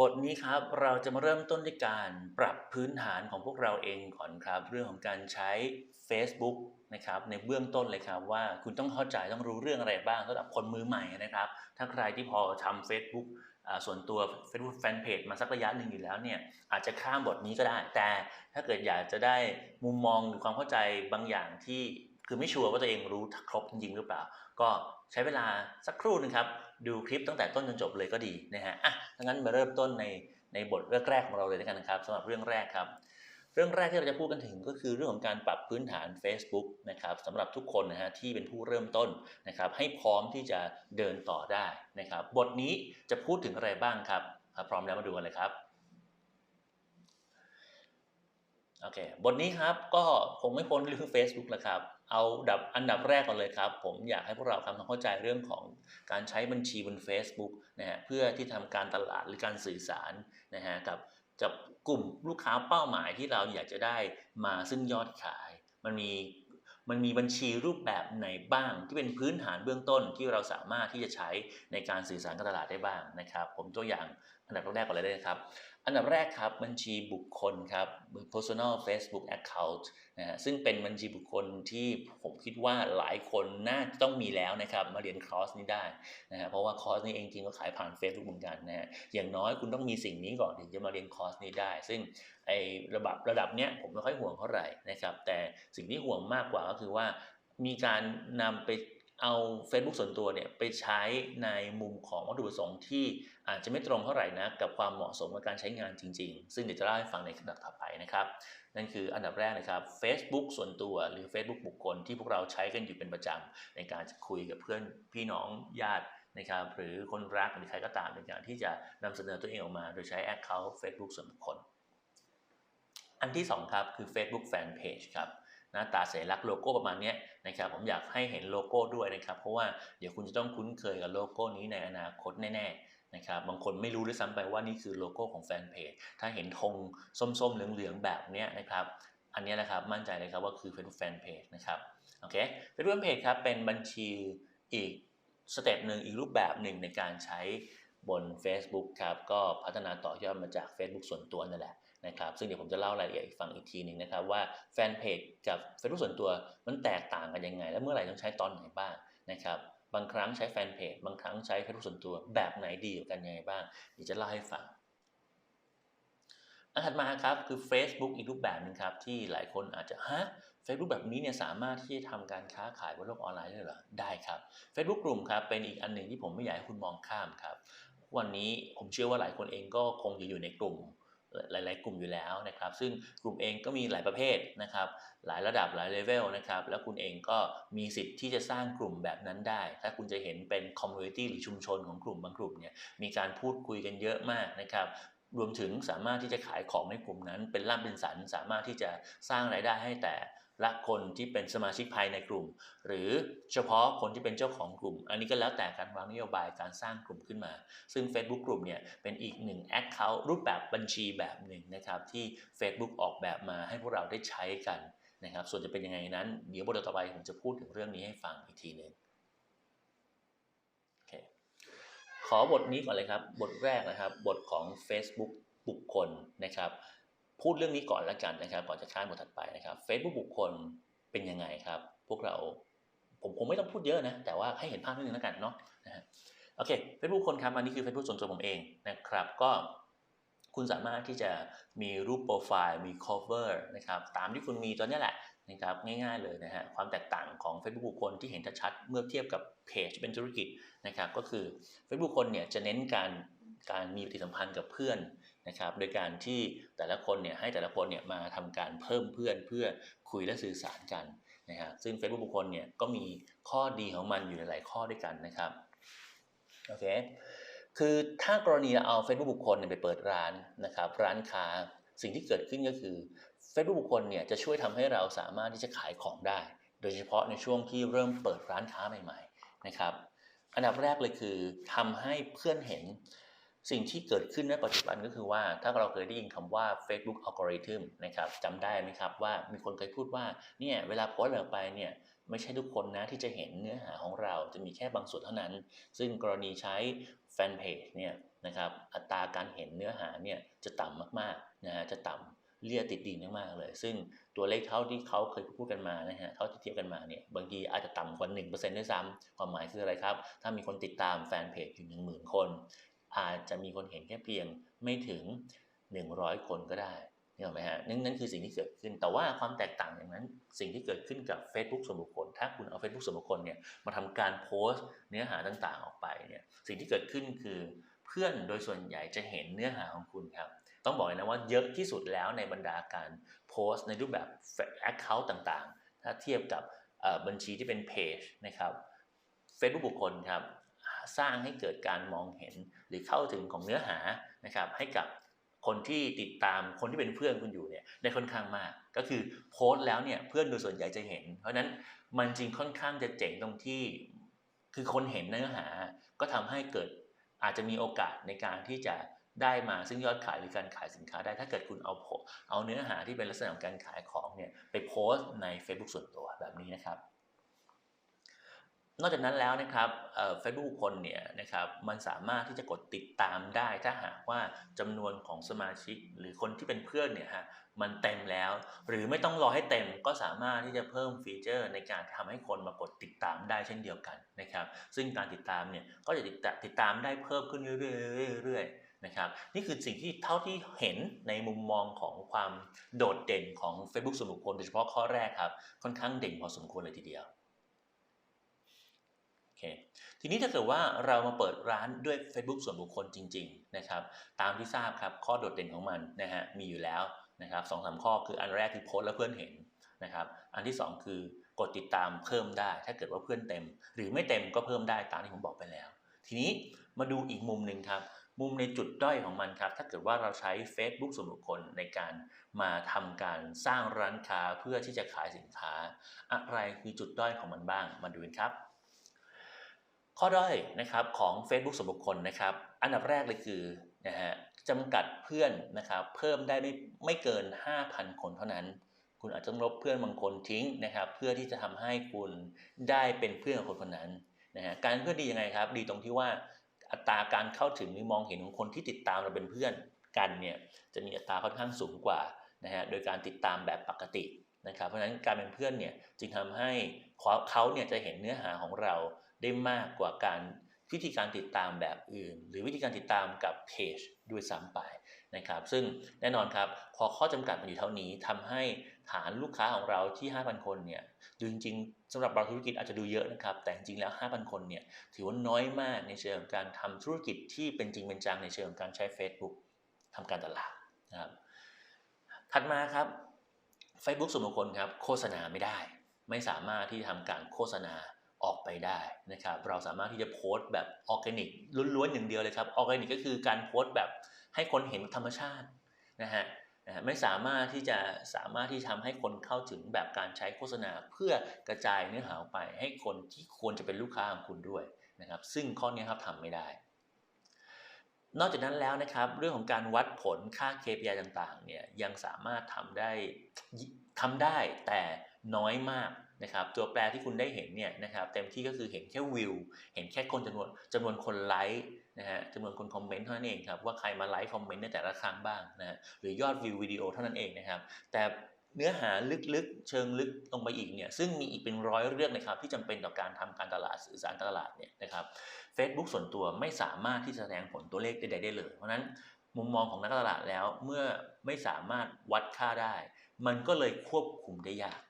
บทนี้ครับเราจะมาเริ่มต้นด้วยการปรับพื้นฐานของพวกเราเองก่อนครับ เรื่องของการใช้ Facebook นะครับในเบื้องต้นเลยครับว่าคุณต้องเข้าใจต้องรู้เรื่องอะไรบ้างสำหรับคนมือใหม่นะครับ ถ้าใครที่พอทำ Facebook อ่าส่วนตัว Facebook Fanpage มาสักระยะหนึ่งอยู่แล้วเนี่ยอาจจะข้ามบทนี้ก็ได้ แต่ถ้าเกิดอยากจะได้มุมมองหรือความเข้าใจบางอย่างที่ คือไม่ชัวร์ว่าตัวเองรู้ครบจริงหรือเปล่า ก็ใช้เวลาสักครู่หนึงครับ ดูคลิปตั้งแต่ต้นจนจบเลยก็ดีนะฮะอะถ้างั้นมาเริ่มต้นในในบทเรื่องแรกของเราเลยแล้วยกันนะครับสำหรับเรื่องแรกครับเรื่องแรกที่เราจะพูดกันถึงก็คือเรื่องของการปรับพื้นฐาน Facebook นะครับสำหรับทุกคนนะฮะที่เป็นผู้เริ่มต้นนะครับให้พร้อมที่จะเดินต่อได้นะครับบทนี้จะพูดถึงอะไรบ้างครับ พร้อมแล้วมาดูกันเลยครับโอเคบทนี้ครับก็คงไม่พ้นเรื่อง Facebook แล้วครับ เอาดับอันดับแรกก่อนเลยครับ ผมอยากให้พวกเราทำความเข้าใจเรื่องของการใช้บัญชีบน Facebook นะฮะเพื่อที่ทำการตลาดหรือการสื่อสารนะฮะกับกับกลุ่มลูกค้าเป้าหมายที่เราอยากจะได้มาซึ่งยอดขาย มันมีมันมีบัญชีรูปแบบไหนบ้าง ที่เป็นพื้นฐานเบื้องต้นที่เราสามารถที่จะใช้ในการสื่อสารการตลาดได้บ้างนะครับ ผมตัวอย่าง อันดับแรกก่อนเลยได้ครับ อันดับแรกครับบัญชีบุคคลครับ personal Facebook account นะฮะซึ่งเป็นบัญชีบุคคลที่ผมคิดว่าหลายคนน่าจะต้องมีแล้วนะครับ มาเรียนคอร์สนี้ได้นะฮะเพราะว่าคอร์สนี้เองจริงก็ขายผ่าน Facebook เหมือนกันนะฮะอย่างน้อยคุณต้องมีสิ่งนี้ก่อนถึงจะมาเรียนคอร์สนี้ได้ ซึ่งไอระดับระดับเนี้ยผมไม่ค่อยห่วงเท่าไหร่นะครับ แต่สิ่งที่ห่วงมากกว่าก็คือว่ามีการนำไป เอา Facebook ส่วนตัวเนี่ยไปใช้ในมุมของวัตถุประสงค์ที่อาจจะไม่ตรงเท่าไหร่นะกับความเหมาะสมกับการใช้งานจริง ๆ ซึ่งเดี๋ยวจะเล่าให้ฟังในขณะต่อไปนะครับนั่นคืออันดับแรกนะครับ Facebook ส่วนตัวหรือ Facebook บุคคลที่พวกเราใช้กันอยู่เป็นประจำในการจะคุยกับเพื่อนพี่น้องญาตินะครับหรือคนรักหรือใครก็ตามในการที่จะนำเสนอตัวเองออกมา โดยใช้ Account Facebook ส่วนบุคคล อันที่สองครับคือ Facebook Fanpage ครับ น้าตาสัญลักษณ์โลโก้ประมาณนี้นะครับผมอยากให้เห็นโลโก้ด้วยนะครับเพราะว่าเดี๋ยวคุณจะต้องคุ้นเคยกับโลโก้นี้ในอนาคตแน่ๆนะครับบางคนไม่รู้ด้วยซ้ำไปว่านี่คือโลโก้ของแฟนเพจถ้าเห็นธงส้มๆเหลืองๆแบบนี้นะครับอันนี้ยนะครับมั่นใจเลยครับว่าคือ Facebook Fanpage นะครับโอเค Facebook Fanpage ครับเป็นบัญชีอีกสเต็ปหนึ่งอีกรูปแบบหนึ่งในการใช้บน Facebook ครับก็พัฒนาต่อยอดมาจาก Facebook ส่วนตัวนั่นแหละ นะครับซึ่งเดี๋ยวผมจะเล่ารายละเอียดอีกฟังอีกทีหนึ่งนะครับว่าแฟนเพจกับ Facebook ส่วนตัวมันแตกต่างกันยังไง และเมื่อไหร่ต้องใช้ตอนไหนบ้างนะครับบางครั้งใช้แฟนเพจบางครั้งใช้ Facebook ส่วนตัวแบบไหนดีกันยังไงบ้างเดี๋ยวจะเล่าให้ฟังอันถัดมาครับคือ Facebook อีกรูปแบบหนึ่งครับที่หลายคนอาจจะฮะ Facebook แบบนี้เนี่ยสามารถที่จะทำการค้าขายบนโลกออนไลน์ได้เหรอได้ครับ Facebook กลุ่มครับเป็นอีกอันหนึ่งที่ผมไม่อยากให้คุณมองข้ามครับ วันนี้ผมเชื่อว่าหลายคนเองก็คงจะอยู่ในกลุ่ม หลาย ๆ กลุ่มอยู่แล้วนะครับ ซึ่งกลุ่มเองก็มีหลายประเภทนะครับ หลายระดับหลายเลเวลนะครับ แล้วคุณเองก็มีสิทธิ์ที่จะสร้างกลุ่มแบบนั้นได้ ถ้าคุณจะเห็นเป็นคอมมูนิตี้หรือชุมชนของกลุ่มบางกลุ่มเนี่ย มีการพูดคุยกันเยอะมากนะครับรวมถึงสามารถที่จะขายของในกลุ่มนั้น เป็นร่ำเป็นสันสามารถที่จะสร้างรายได้ให้แต่ และคนที่เป็นสมาชิกภายในกลุ่ม หรือเฉพาะคนที่เป็นเจ้าของกลุ่ม อันนี้ก็แล้วแต่การวางนโยบายการสร้างกลุ่มขึ้นมา ซึ่ง Facebook กลุ่มเนี่ยเป็นอีกหนึ่ง Account รูปแบบบัญชีแบบหนึ่งนะครับที่ Facebook ออกแบบมาให้พวกเราได้ใช้กันนะครับ ส่วนจะเป็นยังไงนั้น เดี๋ยวบทต่อไปผมจะพูดถึงเรื่องนี้ให้ฟังอีกทีหนึ่งโอเคขอบทนี้ก่อนเลยครับ บทแรกนะครับ บทของ Facebook บุคคลนะครับ พูดเรื่องนี้ก่อนแล้วกันนะครับ ก่อนจะข้ามบทถัดไปนะครับ Facebook บุคคลเป็นยังไงครับ พวกเราผมคงไม่ต้องพูดเยอะนะ แต่ว่าให้เห็นภาพนิดนึงแล้วกันเนาะนะฮะโอเค Facebook คนครับอันนี้คือ Facebook ส่วนตัวผมเองนะครับ ก็คุณสามารถที่จะมีรูปโปรไฟล์มี cover นะครับตามที่คุณมีตอนนี้แหละนะครับง่ายๆเลยนะฮะความแตกต่างของ Facebook บุคคลที่เห็นชัดๆเมื่อเทียบกับเพจเป็นธุรกิจนะครับก็คือ Facebook คนเนี่ยจะเน้นการการมีปฏิสัมพันธ์กับเพื่อน นะครับ โดยการที่แต่ละคนเนี่ยให้แต่ละคนเนี่ยมาทำการเพิ่มเพื่อนเพื่อคุยและสื่อสารกันนะฮะซึ่ง Facebook บุคคลเนี่ยก็มีข้อดีของมันอยู่ในหลายข้อด้วยกันนะครับโอเคคือถ้ากรณีเราเอา Facebook บุคคลเนี่ยไปเปิดร้านนะครับร้านค้าสิ่งที่เกิดขึ้นก็คือ Facebook บุคคลเนี่ยจะช่วยทำให้เราสามารถที่จะขายของได้ โดยเฉพาะในช่วงที่เริ่มเปิดร้านค้าใหม่ ๆ นะครับ อันดับแรกเลยคือทำให้เพื่อนเห็น สิ่งที่เกิดขึ้นในปัจจุบันก็คือว่า ถ้าเราเคยได้ยินคำว่า Facebook algorithm นะครับจำได้ไหมครับว่ามีคนเคยพูดว่าเนี่ยเวลาโพสต์อะไรอกไปเนี่ยไม่ใช่ทุกคนนะที่จะเห็นเนื้อหาของเราจะมีแค่บางส่วนเท่านั้น ซึ่งกรณีใช้แฟนเพจเนี่ยนะครับอัตราการเห็นเนื้อหาเนี่ยจะต่ำมากๆนะฮะจะต่ำเลี่ยติดดินมากๆเลย ซึ่งตัวเลขเท่าที่เขาเคยพูดกันมานะฮะเท่าที่เทียบกันมาเนี่ยบางทีอาจจะต่ำกว่า1%ด้วยซ้ำความหมายคืออะไรครับ ถ้ามีคนติดตามแฟนเพจอยู่ 1 0,000 คน อาจจะมีคนเห็นแค่เพียงไม่ถึง 100 คนก็ได้นี่หรอไหมฮะนั่นนั่นคือสิ่งที่เกิดขึ้น แต่ว่าความแตกต่างอย่างนั้น สิ่งที่เกิดขึ้นกับ Facebook ส่วนบุคคล ถ้าคุณเอา Facebook ส่วนบุคคลเนี่ยมาทำการโพสต์เนื้อหาต่างๆออกไปเนี่ย สิ่งที่เกิดขึ้นคือเพื่อนโดยส่วนใหญ่จะเห็นเนื้อหาของคุณครับ ต้องบอกเลยนะว่าเยอะที่สุดแล้วในบรรดาการโพสต์ในรูปแบบ Account ต่างๆ ถ้าเทียบกับบัญชีที่เป็นเพจนะครับ Facebook บุคคลครับ สร้างให้เกิดการมองเห็นหรือเข้าถึงของเนื้อหานะครับให้กับคนที่ติดตามคนที่เป็นเพื่อนคุณอยู่เนี่ยได้ค่อนข้างมาก ก็คือโพสต์แล้วเนี่ยเพื่อนโดยส่วนใหญ่จะเห็น เพราะนั้นมันจริงค่อนข้างจะเจ๋งตรงที่ คือคนเห็นเนื้อหา ก็ทำให้เกิดอาจจะมีโอกาสในการที่จะได้มาซึ่งยอดขายหรือการขายสินค้าได้ถ้าเกิดคุณเอาเอาเนื้อหาที่เป็นลักษณะของการขายของเนี่ยไปโพสต์ใน Facebook ส่วนตัวแบบนี้นะครับ นอกจากนั้นแล้วนะครับเฟซบุ๊กคนเนี่ยนะครับมันสามารถที่จะกดติดตามได้ถ้าหากว่าจำนวนของสมาชิก หรือคนที่เป็นเพื่อนเนี่ยฮะมันเต็มแล้ว หรือไม่ต้องรอให้เต็มก็สามารถที่จะเพิ่มฟีเจอร์ ในการทำให้คนมากดติดตามได้เช่นเดียวกันนะครับซึ่งการติดตามเนี่ยก็จะติดตามได้เพิ่มขึ้นเรื่อยๆนะครับนี่คือสิ่งที่เท่าที่เห็นในมุมมองของความโดดเด่นของ Facebook ส่วนบุคคลโดยเฉพาะข้อแรกครับ ค่อนข้างเด่นพอสมควรเลยทีเดียว เคทีนี้ถ้าเกิดว่าเรามาเปิดร้านด้วย Facebook ส่วนบุคคลจริงๆนะครับตามที่ทราบครับข้อโดดเด่นของมันนะฮะมีอยู่แล้วนะครับสองสามข้อคืออันแรกคือโพสแล้วเพื่อนเห็นนะครับอันที่ 2 คือกดติดตามเพิ่มได้ ถ้าเกิดว่าเพื่อนเต็ม หรือไม่เต็มก็เพิ่มได้ตามที่ผมบอกไปแล้ว ทีนี้มาดูอีกมุมหนึ่งครับ มุมในจุดด้อยของมันครับ ถ้าเกิดว่าเราใช้ Facebook ส่วนบุคคลในการมาทำการสร้างร้านค้าเพื่อที่จะขายสินค้า อะไรคือจุดด้อยของมันบ้างมาดูกันครับ ข้อด้อยนะครับของ Facebook ส่วนบุคคลนะครับ อันดับแรกเลยคือนะฮะจำกัดเพื่อนนะครับ เพิ่มได้ไม่ไม่เกิน 5,000 คนเท่านั้น คุณอาจจะลบเพื่อนบางคนทิ้งนะครับ เพื่อที่จะทำให้คุณได้เป็นเพื่อนคนคนนั้นนะฮะการเพื่อนดียังไงครับ ดีตรงที่ว่าอัตราการเข้าถึงหรือมองเห็นของคนที่ติดตามเราเป็นเพื่อนกันเนี่ยจะมีอัตราค่อนข้างสูงกว่านะฮะโดยการติดตามแบบปกตินะครับ เพราะฉะนั้นการเป็นเพื่อนเนี่ยจึงทำให้เขาเนี่ยจะเห็นเนื้อหาของเรา ได้มากกว่าการวิธีการติดตามแบบอื่น หรือวิธีการติดตามกับเพจด้วยซ้ำไปนะครับ ซึ่งแน่นอนครับพอข้อจำกัดมันอยู่เท่านี้ทำให้ฐานลูกค้าของเราที่ 5,000 คนเนี่ยดูจริงๆสำหรับบางธุรกิจอาจจะดูเยอะนะครับ แต่จริงๆแล้ว 5,000 คนเนี่ยถือว่าน้อยมากในเชิงการทำธุรกิจที่เป็นจริงเป็นจังในเชิงการใช้ Facebook ทำการตลาดนะครับถัดมาครับ Facebook ส่วนบุคคลครับโฆษณาไม่ได้ ไม่สามารถที่จะทำการโฆษณา ออกไปได้นะครับเราสามารถที่จะโพสต์แบบออร์แกนิกล้วนๆอย่างเดียวเลยครับออร์แกนิกก็คือการโพสต์แบบให้คนเห็นธรรมชาตินะฮะไม่สามารถที่จะสามารถที่ทำให้คนเข้าถึงแบบการใช้โฆษณาเพื่อกระจายเนื้อหาออกไป ให้คนที่ควรจะเป็นลูกค้าของคุณด้วยนะครับ ซึ่งข้อนี้ครับทำไม่ได้ นอกจากนั้นแล้วนะครับ เรื่องของการวัดผลค่า KPI ต่างๆเนี่ยยังสามารถทำได้ ทำได้แต่น้อยมากนะครับ ตัวแปรที่คุณได้เห็นเนี่ยนะครับเต็มที่ก็คือเห็นแค่วิว เห็นแค่คนจำนวนจำนวนคนไลค์นะฮะจำนวนคนคอมเมนต์เท่านั้นเองครับว่าใครมาไลค์คอมเมนต์ในแต่ละครั้งบ้างนะฮะหรือยอดวิววิดีโอเท่านั้นเองนะครับ แต่เนื้อหาลึกๆ เชิงลึกลงไปอีกเนี่ยซึ่งมีอีกเป็นร้อยเรื่องนะครับที่จำเป็นต่อการทำการตลาดสื่อสารตลาดเนี่ยนะครับ Facebook ส่วนตัวไม่สามารถที่จะแสดงผลตัวเลขใดๆได้เลย เพราะนั้นมุมมองของนักตลาดแล้วเมื่อไม่สามารถวัดค่าได้ มันก็เลยควบคุมได้ยาก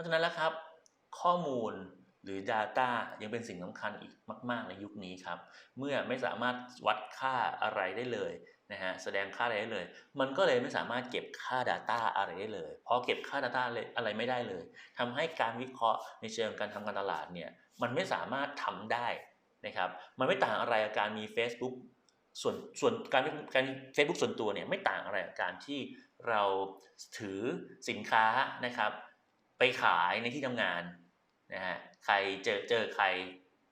ราะฉะนั้นแล้วครับ ข้อมูลหรือ Data ยังเป็นสิ่งสำคัญอีกมาก ๆ ในยุคนี้ครับ เมื่อไม่สามารถวัดค่าอะไรได้เลยนะฮะแสดงค่าอะไรได้เลย มันก็เลยไม่สามารถเก็บค่า Data อะไรได้เลยพอเก็บค่า Data อะไรไม่ได้เลยทำให้การวิเคราะห์ในเชิงการทำการตลาดเนี่ยมันไม่สามารถทำได้นะครับ มันไม่ต่างอะไรกับการมี Facebook ส่วนส่วนการการเฟซบุ๊กส่วนตัวเนี่ยไม่ต่างอะไรกับการที่เราถือสินค้านะครับ ไปขายในที่ทำงานนะฮะใครเจอเจอใคร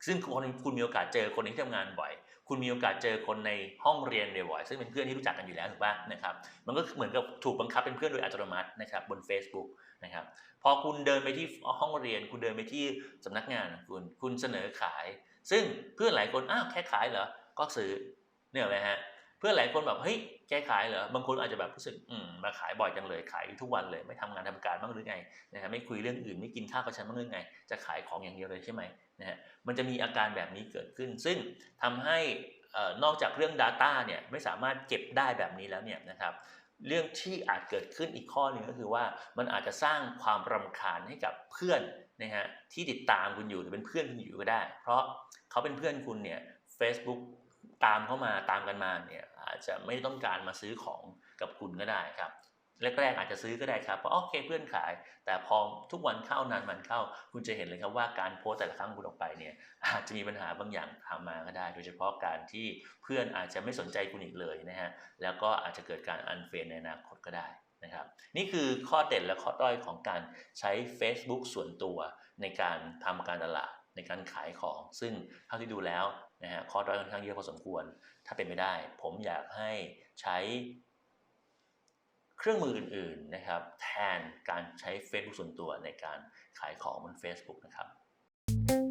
ซึ่งคนคุณมีโอกาสเจอคนในที่ทำงานบ่อย คุณมีโอกาสเจอคนในห้องเรียนบ่อยซึ่งเป็นเพื่อนที่รู้จักกันอยู่แล้วถูกป่ะนะครับ มันก็เหมือนกับถูกบังคับเป็นเพื่อนโดยอัตโนมัตินะครับบน Facebook นะครับ พอคุณเดินไปที่ห้องเรียน คุณเดินไปที่สำนักงานคุณคุณเสนอขาย ซึ่งเพื่อนหลายคนอ้าวแค่ขายเหรอก็ซื้อ เนี่ยไหมฮะเพื่อนหลายคนแบบเฮ้ยแค่ขายเหรอบางคนอาจจะแบบรู้สึกอืมมาขายบ่อยจังเลยขายทุกวันเลยไม่ทำงานทำการบ้างหรือไงนะฮะไม่คุยเรื่องอื่นไม่กินข้าวกับฉันบ้างหรือไง จะขายของอย่างเดียวเลยใช่ไหมนะฮะมันจะมีอาการแบบนี้เกิดขึ้น ซึ่งทำให้นอกจากเรื่อง Data เนี่ยไม่สามารถเก็บได้แบบนี้แล้วเนี่ยนะครับเรื่องที่อาจเกิดขึ้นอีกข้อหนึ่งก็คือว่ามันอาจจะสร้างความรำคาญให้กับเพื่อนนะฮะที่ติดตามคุณอยู่หรือเป็นเพื่อนคุณอยู่ก็ได้ เพราะเขาเป็นเพื่อนคุณเนี่ย Facebook ตามเข้ามาตามกันมาเนี่ยอาจจะไม่ต้องการมาซื้อของกับคุณก็ได้ครับแรกๆอาจจะซื้อก็ได้ครับเพราะโอเคเพื่อนขาย แต่พอทุกวันเข้านานมันเข้า คุณจะเห็นเลยครับว่าการโพสแต่ละครั้งคุณออกไปเนี่ยอาจจะมีปัญหาบางอย่างตามมาก็ได้ โดยเฉพาะการที่เพื่อนอาจจะไม่สนใจคุณอีกเลยนะฮะแล้วก็อาจจะเกิดการอันเฟรนในอนาคตก็ได้นะครับ นี่คือข้อเด่นและข้อด้อยของการใช้ Facebook ส่วนตัวในการทำการตลาดในการขายของ ซึ่งเท่าที่ดูแล้ว นะฮะข้อด้อยค่อนข้างเยอะพอสมควร ถ้าเป็นไม่ได้ ผมอยากให้ใช้เครื่องมืออื่นๆนะครับแทนการใช้ Facebook ส่วนตัวในการขายของบน Facebook นะครับ